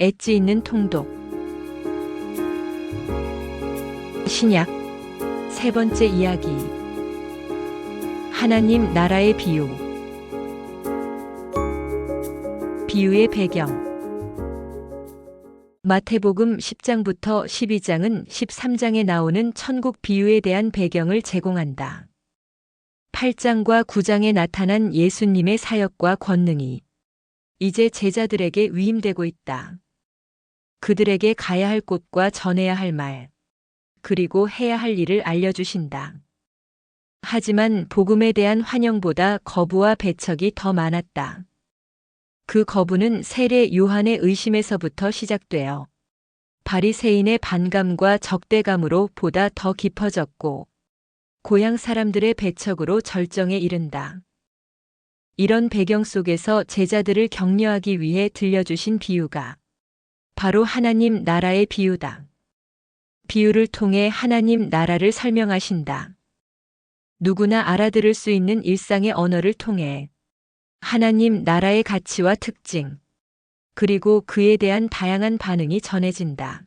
엣지 있는 통독. 신약 세 번째 이야기. 하나님 나라의 비유. 비유의 배경. 마태복음 10장부터 12장은 13장에 나오는 천국 비유에 대한 배경을 제공한다. 8장과 9장에 나타난 예수님의 사역과 권능이 이제 제자들에게 위임되고 있다. 그들에게 가야 할 곳과 전해야 할 말, 그리고 해야 할 일을 알려주신다. 하지만 복음에 대한 환영보다 거부와 배척이 더 많았다. 그 거부는 세례 요한의 의심에서부터 시작되어 바리새인의 반감과 적대감으로 보다 더 깊어졌고 고향 사람들의 배척으로 절정에 이른다. 이런 배경 속에서 제자들을 격려하기 위해 들려주신 비유가 바로 하나님 나라의 비유다. 비유를 통해 하나님 나라를 설명하신다. 누구나 알아들을 수 있는 일상의 언어를 통해 하나님 나라의 가치와 특징, 그리고 그에 대한 다양한 반응이 전해진다.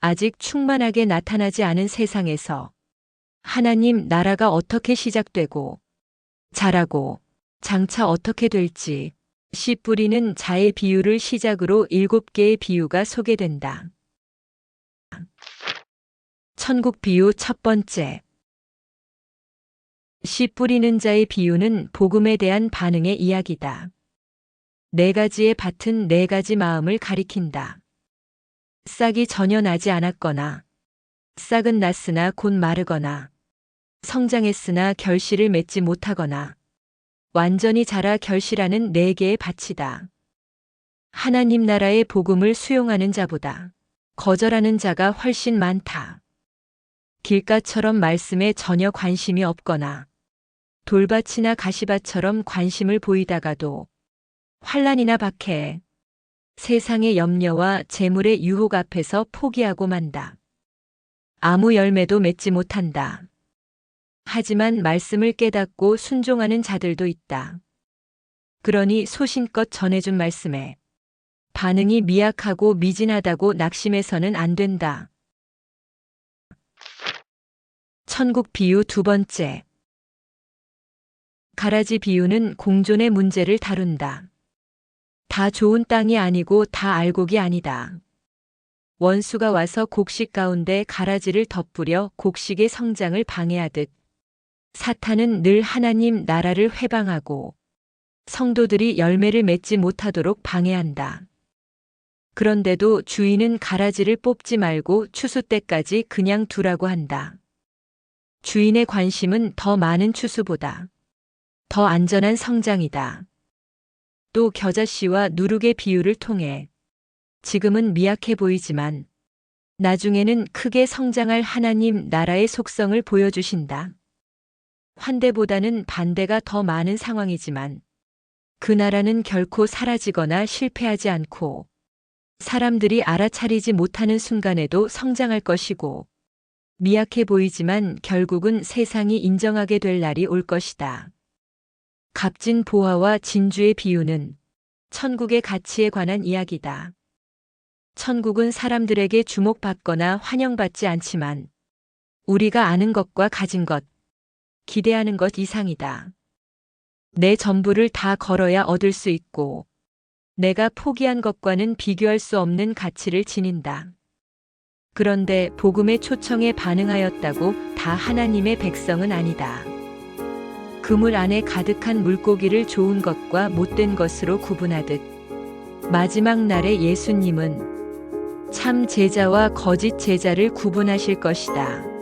아직 충만하게 나타나지 않은 세상에서 하나님 나라가 어떻게 시작되고 자라고 장차 어떻게 될지 씨 뿌리는 자의 비유를 시작으로 일곱 개의 비유가 소개된다. 천국 비유 첫 번째. 씨 뿌리는 자의 비유는 복음에 대한 반응의 이야기다. 네 가지의 밭은 네 가지 마음을 가리킨다. 싹이 전혀 나지 않았거나, 싹은 났으나 곧 마르거나, 성장했으나 결실을 맺지 못하거나, 완전히 자라 결실하는 네 개의 밭이다. 하나님 나라의 복음을 수용하는 자보다 거절하는 자가 훨씬 많다. 길가처럼 말씀에 전혀 관심이 없거나 돌밭이나 가시밭처럼 관심을 보이다가도 환란이나 박해, 세상의 염려와 재물의 유혹 앞에서 포기하고 만다. 아무 열매도 맺지 못한다. 하지만 말씀을 깨닫고 순종하는 자들도 있다. 그러니 소신껏 전해준 말씀에 반응이 미약하고 미진하다고 낙심해서는 안 된다. 천국 비유 두 번째. 가라지 비유는 공존의 문제를 다룬다. 다 좋은 땅이 아니고 다 알곡이 아니다. 원수가 와서 곡식 가운데 가라지를 덧뿌려 곡식의 성장을 방해하듯 사탄은 늘 하나님 나라를 회방하고 성도들이 열매를 맺지 못하도록 방해한다. 그런데도 주인은 가라지를 뽑지 말고 추수 때까지 그냥 두라고 한다. 주인의 관심은 더 많은 추수보다 더 안전한 성장이다. 또 겨자씨와 누룩의 비유를 통해 지금은 미약해 보이지만 나중에는 크게 성장할 하나님 나라의 속성을 보여주신다. 환대보다는 반대가 더 많은 상황이지만 그 나라는 결코 사라지거나 실패하지 않고 사람들이 알아차리지 못하는 순간에도 성장할 것이고 미약해 보이지만 결국은 세상이 인정하게 될 날이 올 것이다. 값진 보화와 진주의 비유는 천국의 가치에 관한 이야기다. 천국은 사람들에게 주목받거나 환영받지 않지만 우리가 아는 것과 가진 것, 기대하는 것 이상이다. 내 전부를 다 걸어야 얻을 수 있고 내가 포기한 것과는 비교할 수 없는 가치를 지닌다. 그런데 복음의 초청에 반응하였다고 다 하나님의 백성은 아니다. 그물 안에 가득한 물고기를 좋은 것과 못된 것으로 구분하듯 마지막 날에 예수님은 참 제자와 거짓 제자를 구분하실 것이다.